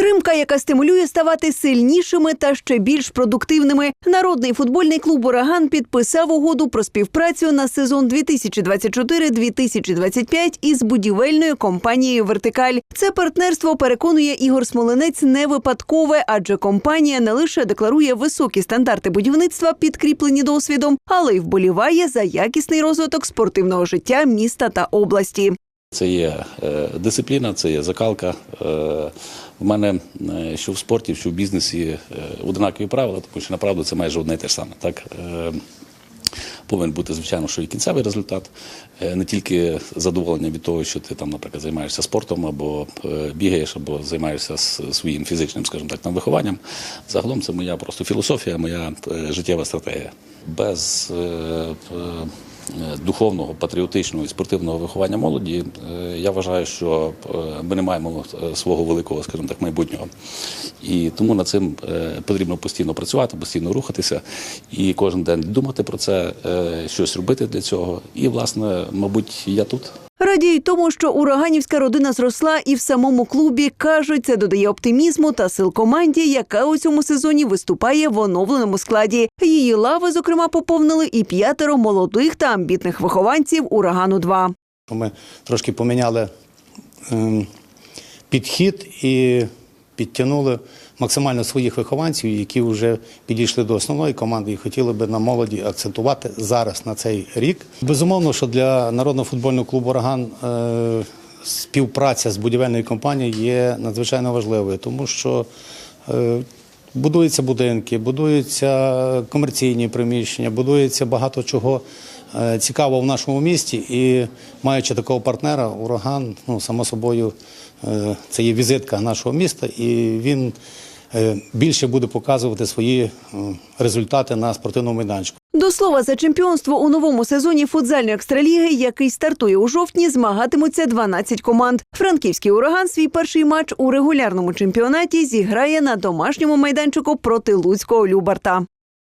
Підтримка, яка стимулює ставати сильнішими та ще більш продуктивними. Народний футбольний клуб Ураган підписав угоду про співпрацю на сезон 2024-2025 із будівельною компанією Вертикаль. Це партнерство переконує Ігор Смолинець не випадкове, адже компанія не лише декларує високі стандарти будівництва, підкріплені досвідом, але й вболіває за якісний розвиток спортивного життя міста та області. Це є е, дисципліна, це є закалка. В мене е, що в спорті, що в бізнесі е, однакові правила, тому що направду це майже одне і те ж саме. Так? Е, Повинен бути, звичайно, що і кінцевий результат, не тільки задоволення від того, що ти там, наприклад, займаєшся спортом або бігаєш, або займаєшся своїм фізичним, скажімо так, там, вихованням. Загалом це моя просто філософія, моя життєва стратегія. Без духовного, патріотичного і спортивного виховання молоді, е, я вважаю, що е, ми не маємо е, свого великого, скажімо так, майбутнього. І тому над цим е, потрібно постійно працювати, постійно рухатися і кожен день думати про це, е, щось робити для цього. І, власне, мабуть, я тут. Радіють тому, що ураганівська родина зросла і в самому клубі кажуть, це додає оптимізму та сил команді, яка у цьому сезоні виступає в оновленому складі. Її лави, зокрема, поповнили і п'ятеро молодих та амбітних вихованців урагану 2 Ми трошки поміняли ем, підхід і підтягнули максимально своїх вихованців, які вже підійшли до основної команди і хотіли би на молоді акцентувати зараз на цей рік. Безумовно, що для народного футбольного клубу Ураган е, співпраця з будівельною компанією є надзвичайно важливою, тому що е, Будуються будинки, будуються комерційні приміщення, будується багато чого е, цікавого в нашому місті. І маючи такого партнера, ураган, ну само собою, це є візитка нашого міста, і він більше буде показувати свої е, результати на спортивному майданчику. До слова, за чемпіонство у новому сезоні футзальної екстраліги, який стартує у жовтні, змагатимуться 12 команд. Франківський ураган свій перший матч у регулярному чемпіонаті зіграє на домашньому майданчику проти Луцького Любарта.